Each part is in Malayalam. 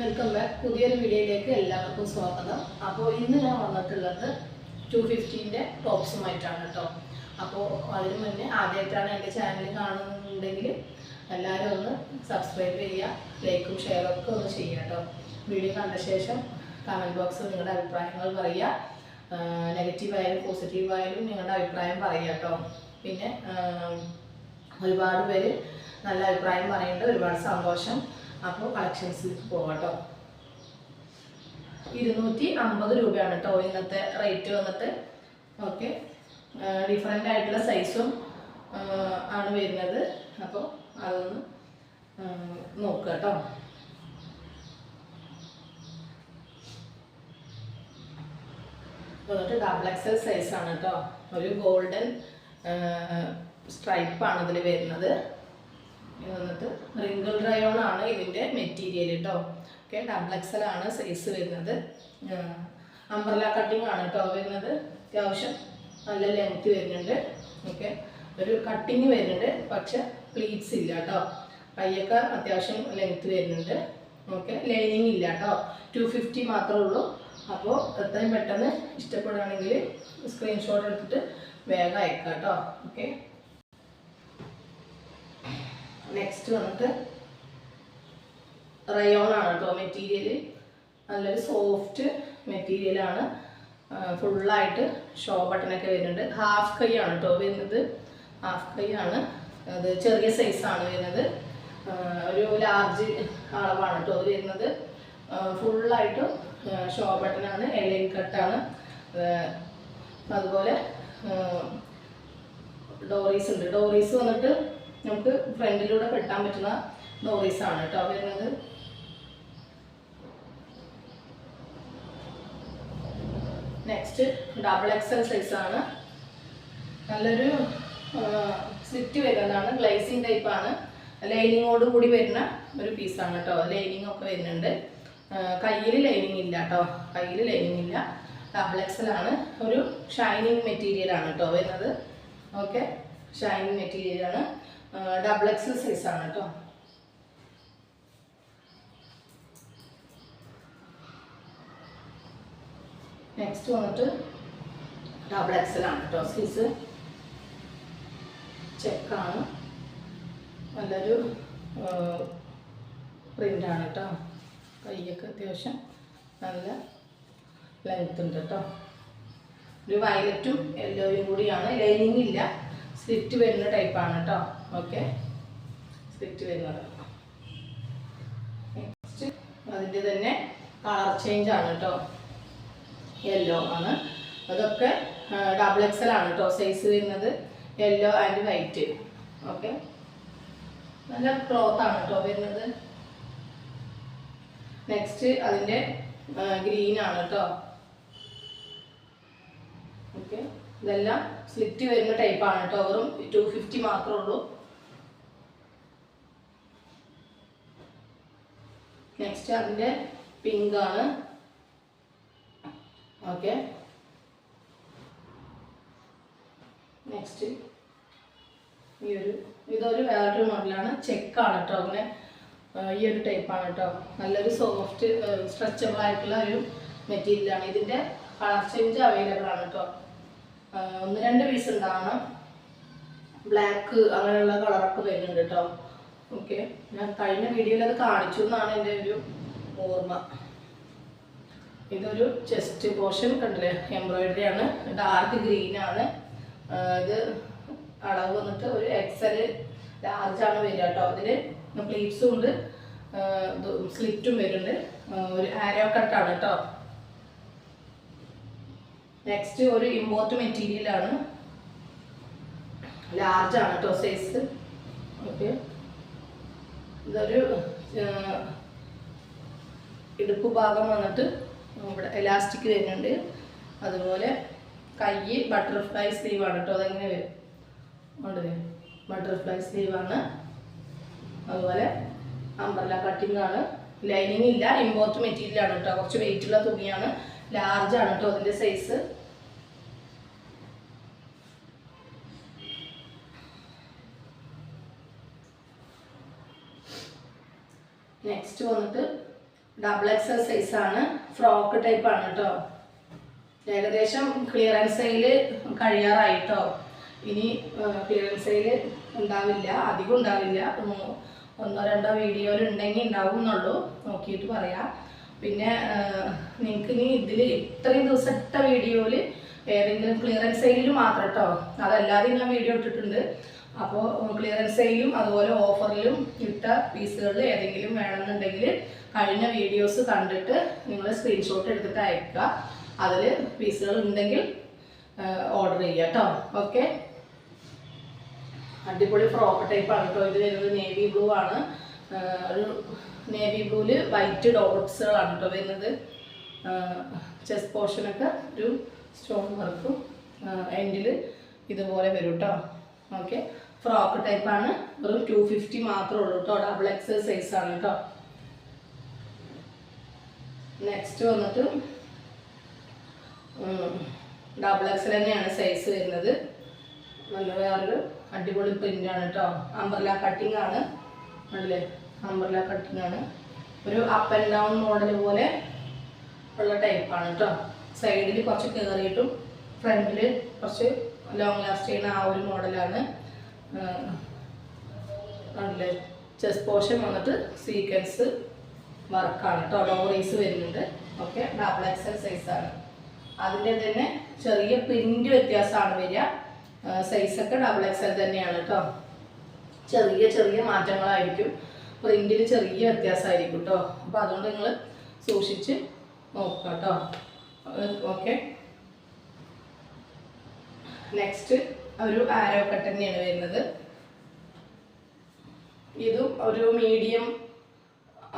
Welcome back. പുതിയൊരു വീഡിയോയിലേക്ക് എല്ലാവർക്കും സ്വാഗതം. അപ്പോൾ ഇന്ന് ഞാൻ വന്നിട്ടുള്ളത് ടു ഫിഫ്റ്റീന്റെ ടോപ്സുമായിട്ടാണ് കേട്ടോ അപ്പോൾ അതിന് മുന്നേ ആദ്യമായിട്ടാണ് എന്റെ ചാനൽ കാണുന്നുണ്ടെങ്കിൽ എല്ലാവരും ഒന്ന് സബ്സ്ക്രൈബ് ചെയ്യുക ലൈക്കും ഷെയറും ഒക്കെ ഒന്ന് ചെയ്യുക കേട്ടോ വീഡിയോ കണ്ട ശേഷം കമന്റ് ബോക്സിൽ നിങ്ങളുടെ അഭിപ്രായങ്ങൾ പറയുക. നെഗറ്റീവായാലും പോസിറ്റീവായാലും നിങ്ങളുടെ അഭിപ്രായം പറയുക കേട്ടോ പിന്നെ ഒരുപാട് പേര് നല്ല അഭിപ്രായം പറയുന്നുണ്ട്. ഒരുപാട് സന്തോഷം. അപ്പോൾ കളക്ഷൻസിലേക്ക് പോകട്ടോ കേട്ടോ ഇരുന്നൂറ്റി അമ്പത് രൂപയാണ് കേട്ടോ ഇന്നത്തെ റേറ്റ് വന്നിട്ട്. ഓക്കെ ഡിഫറെന്റ് ആയിട്ടുള്ള സൈസും ആണ് വരുന്നത്. അപ്പോൾ അതൊന്ന് നോക്കുക കേട്ടോ വന്നിട്ട് ഡബിൾ എക്സൽ സൈസാണ് കേട്ടോ ഒരു ഗോൾഡൻ സ്ട്രൈപ്പാണ് ഇതിൽ വരുന്നത്. ഇത് വന്നിട്ട് റിങ്കിൾ റയോൺ ആണ് ഇതിന്റെ മെറ്റീരിയൽ കേട്ടോ ഓക്കെ ആണ് സൈസ് വരുന്നത്. അംബ്രല കട്ടിംഗ് ആണ് കേട്ടോ വരുന്നത്. അത്യാവശ്യം നല്ല ലെങ്ത് വരുന്നുണ്ട്. ഓക്കെ ഒരു കട്ടിങ് വരുന്നുണ്ട്. പക്ഷെ പ്ലീറ്റ്സ് ഇല്ല കേട്ടോ കൈയൊക്കെ അത്യാവശ്യം ലെങ്ത് വരുന്നുണ്ട്. ഓക്കെ ലൈനിങ് ഇല്ല കേട്ടോ ടു ഫിഫ്റ്റി മാത്രമേ ഉള്ളൂ. അപ്പോൾ എത്രയും പെട്ടെന്ന് ഇഷ്ടപ്പെടുകയാണെങ്കിൽ സ്ക്രീൻഷോട്ട് എടുത്തിട്ട് വേഗം അയക്കാം കേട്ടോ ഓക്കെ നെക്സ്റ്റ് വന്നിട്ട് റയോൺ ആണ് കേട്ടോ മെറ്റീരിയൽ നല്ലൊരു സോഫ്റ്റ് മെറ്റീരിയലാണ് ഫുള്ളായിട്ട് ഷോ ബട്ടനൊക്കെ വരുന്നുണ്ട്. ഹാഫ് കൈ ആണ് കേട്ടോ വരുന്നത്. ഹാഫ് കൈ ആണ്. അത് ചെറിയ സൈസാണ് വരുന്നത്. ഒരു ലാർജ് അളവാണ് കേട്ടോ അത് വരുന്നത് ഫുള്ളായിട്ട് ഷോ ബട്ടനാണ് എലൈൻ കട്ടാണ് അതുപോലെ ഡോറീസ് ഉണ്ട്. ഡോറീസ് വന്നിട്ട് നമുക്ക് ഫ്രണ്ടിലൂടെ കെട്ടാൻ പറ്റുന്ന നോറീസ് ആണ് കേട്ടോ വരുന്നത്. നെക്സ്റ്റ് ഡബിൾ എക്സൽ സൈസ് ആണ്. നല്ലൊരു സ്ലിറ്റ് വരുന്നതാണ്. ഗ്ലൈസിങ് ടൈപ്പ് ആണ്. ലൈനിങ്ങോട് കൂടി വരുന്ന ഒരു പീസാണ് കേട്ടോ. ലൈനിങ് ഒക്കെ വരുന്നുണ്ട്. കയ്യിൽ ലൈനിങ് ഇല്ല കേട്ടോ. കയ്യിൽ ലൈനിങ് ഇല്ല. ഡബിൾ എക്സൽ ആണ്. ഒരു ഷൈനിങ് മെറ്റീരിയൽ ആണ് കേട്ടോ വരുന്നത്. ഓക്കെ ഷൈനിങ് മെറ്റീരിയൽ ആണ്. ഡബിൾ എക്സ് ആണ് കേട്ടോ. നെക്സ്റ്റ് വന്നിട്ട് ഡബിൾ എക്സൽ ആണ് കേട്ടോ സൈസ് ചെക്കാണ് നല്ലൊരു പ്രിന്റാണ് കേട്ടോ. കൈയൊക്കെ അത്യാവശ്യം നല്ല ലെങ്ത് ഉണ്ട് കേട്ടോ. ഒരു വയലറ്റും യെല്ലോയും കൂടിയാണ്. ലൈനിങ് ഇല്ല. സ്ലിറ്റ് വരുന്ന ടൈപ്പാണ് കേട്ടോ. ഓക്കെ സ്ലിറ്റ് വരുന്നത്. നെക്സ്റ്റ് അതിന്റെ തന്നെ കളർ ചേഞ്ച് ആണ് കേട്ടോ യെല്ലോ ആണ്. അതൊക്കെ ഡബിൾ എക്സൽ ആണ് കേട്ടോ സൈസ് വരുന്നത്. യെല്ലോ ആൻഡ് വൈറ്റ് ഓക്കെ നല്ല ക്ലോത്ത് ആണ് കേട്ടോ വരുന്നത്. നെക്സ്റ്റ് അതിന്റെ ഗ്രീൻ ആണ് കേട്ടോ ഓക്കെ ഇതെല്ലാം സ്ലിറ്റ് വരുന്ന ടൈപ്പാണ് കേട്ടോ വെറും ടു ഫിഫ്റ്റി മാത്രമേ ഉള്ളൂ. നെക്സ്റ്റ് അതിന്റെ പിങ്ക് ആണ്. ഓക്കെ നെക്സ്റ്റ് ഈ ഒരു ഇതൊരു വേറൊരു മോഡലാണ് ചെക്കാണ് കേട്ടോ. അങ്ങനെ ഈ ഒരു ടൈപ്പാണ് കേട്ടോ. നല്ലൊരു സോഫ്റ്റ് സ്ട്രെച്ചബിൾ ആയിട്ടുള്ള ഒരു മെറ്റീരിയലാണ് ഇതിന്റെ കളർ ചേഞ്ച് അവൈലബിൾ ആണ് കേട്ടോ. ഒന്ന് രണ്ട് പീസ് ഉണ്ടാവണം. ബ്ലാക്ക് അങ്ങനെയുള്ള കളറൊക്കെ വരുന്നുണ്ട് കേട്ടോ. ഓക്കെ ഞാൻ കഴിഞ്ഞ വീഡിയോയിൽ അത് കാണിച്ചു എന്നാണ് എന്റെ ഒരു ഓർമ്മ. ഇതൊരു ചെസ്റ്റ് പോർഷൻ കണ്ടില്ലേ? എംബ്രോയിഡറി ആണ്. ഡാർക്ക് ഗ്രീൻ ആണ്. ഇത് അളവ് വന്നിട്ട് ഒരു എക്സൽ ലാർജ് ആണ് വരിക കേട്ടോ. അതിൽ പ്ലീറ്റ്സും ഉണ്ട്. സ്ലിറ്റും വരുന്നുണ്ട്. ഒരു ആരോ കട്ടാണ് കേട്ടോ. നെക്സ്റ്റ് ഒരു ഇമ്പോർട്ട് മെറ്റീരിയൽ ആണ്. ലാർജ് ആണ് കേട്ടോ സൈസ് ഓക്കെ. ഇതൊരു ഇടുപ്പ് ഭാഗം വന്നിട്ട് ഇവിടെ എലാസ്റ്റിക് വരുന്നുണ്ട്. അതുപോലെ കൈ ബട്ടർഫ്ലൈ സ്ലീവ് ആണ് കേട്ടോ അതെങ്ങനെ വരും? ഉണ്ട് ബട്ടർഫ്ലൈ സ്ലീവ് ആണ്. അതുപോലെ അമ്പർല കട്ടിംഗ് ആണ്. ലൈനിങ് ഇല്ല. ഇമ്പോർട്ട് മെറ്റീരിയലാണ് കേട്ടോ കുറച്ച് വെയിറ്റ് ഉള്ള തുണിയാണ്. ലാർജ് ആണ് കേട്ടോ അതിന്റെ സൈസ് നെക്സ്റ്റ് വന്നിട്ട് ഡബിൾ എക്സൽ ആണ്. ഫ്രോക്ക് ടൈപ്പ് ആണ് കേട്ടോ ഏകദേശം ക്ലിയറൻസ് സെയിൽ കഴിയാറായിട്ടോ. ഇനി ക്ലിയറൻസ് സെയിൽ ഉണ്ടാവില്ല അധികം ഉണ്ടാവില്ല. ഒന്നോ രണ്ടോ വീഡിയോയിൽ ഉണ്ടെങ്കിൽ ഉണ്ടാവും എന്നുള്ളൂ നോക്കിയിട്ട് പറയാം. പിന്നെ നിങ്ങൾക്ക് ഇനി ഇതിൽ ഇത്രയും ദിവസം ഇട്ട വീഡിയോയിൽ ഏതെങ്കിലും ക്ലിയറൻസ് സെയിലിൽ മാത്രം കേട്ടോ അതല്ലാതെ ഞാൻ വീഡിയോ ഇട്ടിട്ടുണ്ട്. അപ്പോൾ ക്ലിയറൻസ് സെയിലും അതുപോലെ ഓഫറിലും ഇട്ട പീസുകളിൽ ഏതെങ്കിലും വേണമെന്നുണ്ടെങ്കിൽ കഴിഞ്ഞ വീഡിയോസ് കണ്ടിട്ട് നിങ്ങൾ സ്ക്രീൻഷോട്ട് എടുത്തിട്ട് അയക്കുക അതിൽ പീസുകൾ ഉണ്ടെങ്കിൽ ഓർഡർ ചെയ്യുക കേട്ടോ ഓക്കെ അടിപൊളി ഫ്രോക്ക് ടൈപ്പ് ആണ് കേട്ടോ ഇത് വരുന്നത് നേവി ബ്ലൂ ആണ്. ഒരു നേവി ബ്ലൂവിൽ വൈറ്റ് ഡോട്ട്സുകളാണ് കേട്ടോ വരുന്നത്. ചെസ്റ്റ് പോർഷനൊക്കെ ഒരു സ്റ്റോൺ വർക്കും എൻഡിൽ ഇതുപോലെ വരും കേട്ടോ ഓക്കെ ഫ്രോക്ക് ടൈപ്പാണ് വെറും ടു ഫിഫ്റ്റി മാത്രമേ ഉള്ളൂ കേട്ടോ ഡബിൾ എക്സൽ ആണ് കേട്ടോ നെക്സ്റ്റ് വന്നിട്ട് ഡബിൾ എക്സൽ തന്നെയാണ് സൈസ് വരുന്നത്. നല്ല വേറൊരു അടിപൊളി പ്രിന്റ് ആണ് കേട്ടോ അമ്പർല കട്ടിംഗ് ആണ്. അല്ലേ? അമ്പർല കട്ടിംഗ് ആണ്. ഒരു അപ്പ് ആൻഡ് ഡൗൺ മോഡൽ പോലെ ഉള്ള ടൈപ്പാണ് കേട്ടോ സൈഡിൽ കുറച്ച് കയറിയിട്ടും ഫ്രണ്ടിൽ കുറച്ച് ലോങ് ലാസ്റ്റ് ചെയ്യുന്ന ആ ഒരു മോഡലാണ് അല്ലേ ചെസ്റ്റ് പോർഷൻ വന്നിട്ട് സീക്വൻസ് വർക്കാണ് കേട്ടോ ലോറീസ് വരുന്നുണ്ട്. ഓക്കെ ഡബിൾ എക്സൽ സൈസാണ് അതിന്റെ തന്നെ ചെറിയ പ്രിന്റ് വ്യത്യാസമാണ് വരിക. സൈസൊക്കെ ഡബിൾ എക്സൽ തന്നെയാണ് കേട്ടോ ചെറിയ ചെറിയ മാറ്റങ്ങളായിരിക്കും. പ്രിന്റിൽ ചെറിയ വ്യത്യാസമായിരിക്കും കേട്ടോ അപ്പോൾ അതുകൊണ്ട് നിങ്ങൾ സൂക്ഷിച്ച് നോക്കുക കേട്ടോ ഓക്കെ നെക്സ്റ്റ് ഒരു ആരോ കട്ട് തന്നെയാണ് വരുന്നത്. ഇതും ഒരു മീഡിയം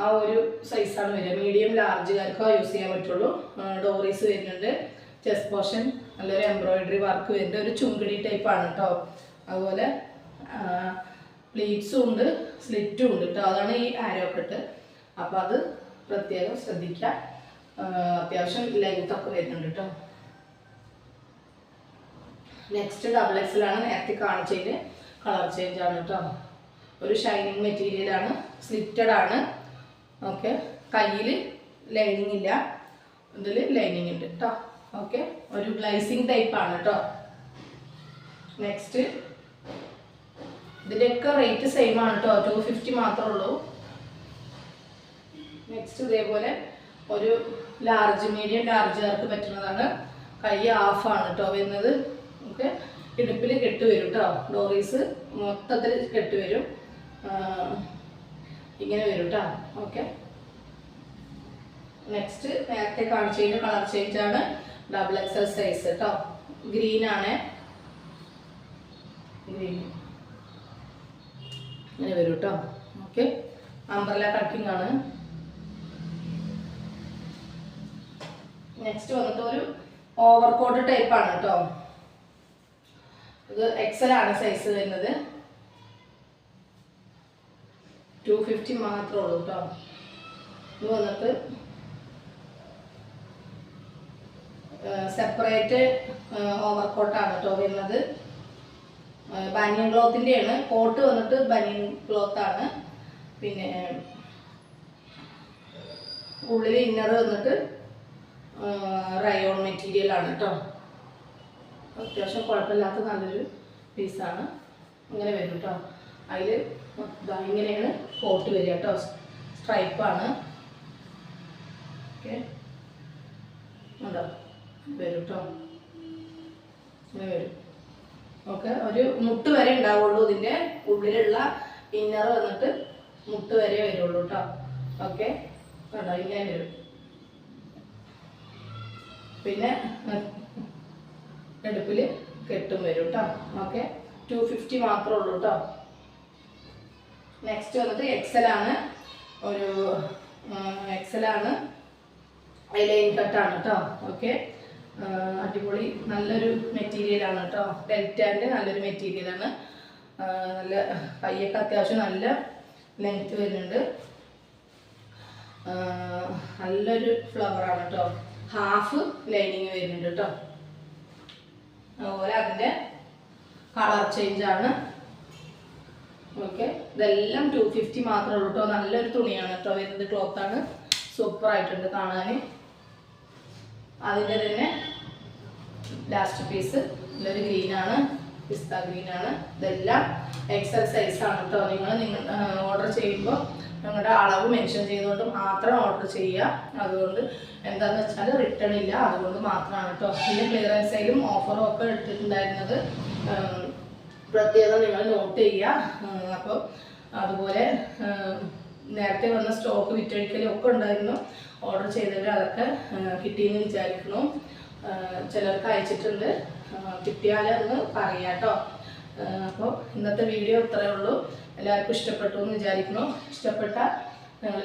ആ ഒരു സൈസാണ് വരിക. മീഡിയം ലാർജുകാർക്കോ യൂസ് ചെയ്യാൻ പറ്റുള്ളൂ. ഡോറീസ് വരുന്നുണ്ട്. ചെസ്റ്റ് പോർഷൻ നല്ലൊരു എംബ്രോയിഡറി വർക്ക് വരുന്നുണ്ട്. ഒരു ചുങ്കിടി ടൈപ്പാണ് കേട്ടോ അതുപോലെ പ്ലീറ്റ്സും ഉണ്ട് സ്ലിറ്റും ഉണ്ട് കേട്ടോ അതാണ് ഈ ആരോ കട്ട് അപ്പോൾ അത് പ്രത്യേകം ശ്രദ്ധിക്കുക അത്യാവശ്യം ലെങ്ത് ഒക്കെ വരുന്നുണ്ട് കേട്ടോ നെക്സ്റ്റ് ഡബിൾ എക്സലാണ് നേരത്തെ കാണിച്ചതിന് കളർ ചേഞ്ച് ആണ് കേട്ടോ. ഒരു ഷൈനിങ് മെറ്റീരിയലാണ് സ്ലിറ്റഡ് ആണ്. ഓക്കെ കയ്യിൽ ലൈനിങ് ഇല്ല. ഇതിൽ ലൈനിങ് ഉണ്ട് കേട്ടോ. ഓക്കെ ഒരു ഗ്ലൈസിങ് ടൈപ്പ് ആണ് കേട്ടോ. നെക്സ്റ്റ് ഇതിന്റെയൊക്കെ റേറ്റ് സെയിം ആണ് കേട്ടോ. ടു ഫിഫ്റ്റി മാത്രമേ ഉള്ളൂ. നെക്സ്റ്റ് ഇതേപോലെ ഒരു ലാർജ് മീഡിയം ലാർജുകാർക്ക് പറ്റുന്നതാണ്. കൈ ആണ് കേട്ടോ വരുന്നത്. ഓക്കെ ഇടുപ്പിൽ കെട്ട് വരും കേട്ടോ ഡോറീസ് മൊത്തത്തിൽ കെട്ട് വരും. ഇങ്ങനെ വരും കേട്ടോ ഓക്കെ. നെക്സ്റ്റ് നേരത്തെ കാണിച്ചതിന്റെ കളർ ചേഞ്ച് ആണ് ഡബിൾ എക്സൽ സൈസ് കേട്ടോ ഗ്രീൻ ആണ്. ഗ്രീൻ ഇങ്ങനെ വരും കേട്ടോ ഓക്കെ. അംബ്രല കട്ടിംഗ് ആണ്. നെക്സ്റ്റ് വന്നിട്ട് ഒരു ഓവർകോട്ട് ടൈപ്പ് ആണ് കേട്ടോ ഇത് എക്സൽ ആണ് സൈസ് വരുന്നത്. ടു ഫിഫ്റ്റി മാത്രമേ ഉള്ളൂ കേട്ടോ ഇത് വന്നിട്ട് സെപ്പറേറ്റ് ഓവർ ഓവർകോട്ടാണ് കേട്ടോ വരുന്നത്. ബനിയൻ ക്ലോത്തിന്റെയാണ് കോട്ട് വന്നിട്ട് ബനിയൻ ക്ലോത്താണ് പിന്നെ ഉള്ളിൽ ഇന്നർ വന്നിട്ട് റയോൺ മെറ്റീരിയൽ ആണ് കേട്ടോ അത്യാവശ്യം കുഴപ്പമില്ലാത്ത നല്ലൊരു പീസാണ്. ഇങ്ങനെ വരും കേട്ടോ അതിൽ ഇങ്ങനെയാണ് കോട്ട് വരിക കേട്ടോ സ്ട്രൈപ്പാണ് ഓക്കെ ഉണ്ടോ? വരും കേട്ടോ ഇങ്ങനെ വരും. ഓക്കെ ഒരു മുട്ട് വരെ ഉണ്ടാവുള്ളൂ ഇതിന്റെ ഉള്ളിലുള്ള ഇന്നർ വന്നിട്ട് മുട്ട് വരെ വരുള്ളൂ കേട്ടോ ഓക്കെ കണ്ടോ? ഇങ്ങനെ വരും. പിന്നെ അടുപ്പിൽ കെട്ടും വരും കേട്ടോ ഓക്കെ ടു ഫിഫ്റ്റി മാത്രമേ ഉള്ളൂ കേട്ടോ നെക്സ്റ്റ് വന്നിട്ട് എക്സലാണ് ഒരു എക്സലാണ് ലൈൻ കട്ടാണ് കേട്ടോ ഓക്കെ അടിപൊളി നല്ലൊരു മെറ്റീരിയലാണ് കേട്ടോ ഡെൽറ്റാന്റെ നല്ലൊരു മെറ്റീരിയലാണ് നല്ല കയ്യൊക്കെ അത്യാവശ്യം നല്ല ലെങ്ത് വരുന്നുണ്ട്. നല്ലൊരു ഫ്ലവറാണ് കേട്ടോ ഹാഫ് ലൈനിങ് വരുന്നുണ്ട് കേട്ടോ അതുപോലെ അതിന്റെ കളർ ചേഞ്ച് ആണ്. ഓക്കെ ഇതെല്ലാം ടു ഫിഫ്റ്റി മാത്രമേ ഉള്ളൂ കേട്ടോ നല്ലൊരു തുണിയാണ് കേട്ടോ വരുന്നത് ക്ലോത്താണ് സൂപ്പർ ആയിട്ടുണ്ട് കാണാൻ അതിന്റെ തന്നെ ലാസ്റ്റ് പീസ് നല്ലൊരു ഗ്രീനാണ് പിസ്ത ഗ്രീനാണ് ഇതെല്ലാം എക്സൽ ആണ് കേട്ടോ നിങ്ങൾ നിങ്ങൾ ഓർഡർ ചെയ്യുമ്പോൾ നിങ്ങളുടെ അളവ് മെൻഷൻ ചെയ്തുകൊണ്ട് മാത്രം ഓർഡർ ചെയ്യുക. അതുകൊണ്ട് എന്താണെന്ന് വെച്ചാൽ റിട്ടേൺ ഇല്ല. അതുകൊണ്ട് മാത്രമാണ് കേട്ടോ പിന്നെ ക്ലിയറൻസ് ഓഫറും ഒക്കെ ഇട്ടിട്ടുണ്ടായിരുന്നത്. പ്രത്യേകം നിങ്ങൾ നോട്ട് ചെയ്യുക. അപ്പോൾ അതുപോലെ നേരത്തെ വന്ന സ്റ്റോക്ക് വിറ്റഴിക്കലും ഒക്കെ ഉണ്ടായിരുന്നു. ഓർഡർ ചെയ്തവർ അതൊക്കെ കിട്ടിയെന്ന് വിചാരിക്കുന്നു. ചിലർക്ക് അയച്ചിട്ടുണ്ട്. കിട്ടിയാൽ പറയാം കേട്ടോ അപ്പോൾ ഇന്നത്തെ വീഡിയോ ഇത്രയേ ഉള്ളൂ. എല്ലാവർക്കും ഇഷ്ടപ്പെട്ടു എന്ന് വിചാരിക്കുന്നു. ഇഷ്ടപ്പെട്ട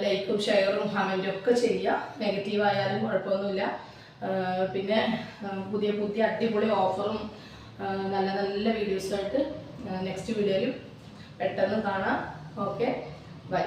ലൈക്കും ഷെയറും കമന്റും ഒക്കെ ചെയ്യുക. നെഗറ്റീവ് ആയാലും കുഴപ്പമൊന്നുമില്ല. പിന്നെ പുതിയ പുതിയ അടിപൊളി ഓഫറും നല്ല നല്ല വീഡിയോസുമായിട്ട് നെക്സ്റ്റ് വീഡിയോയിലും പെട്ടെന്ന് കാണാം. ഓക്കെ? ബൈ.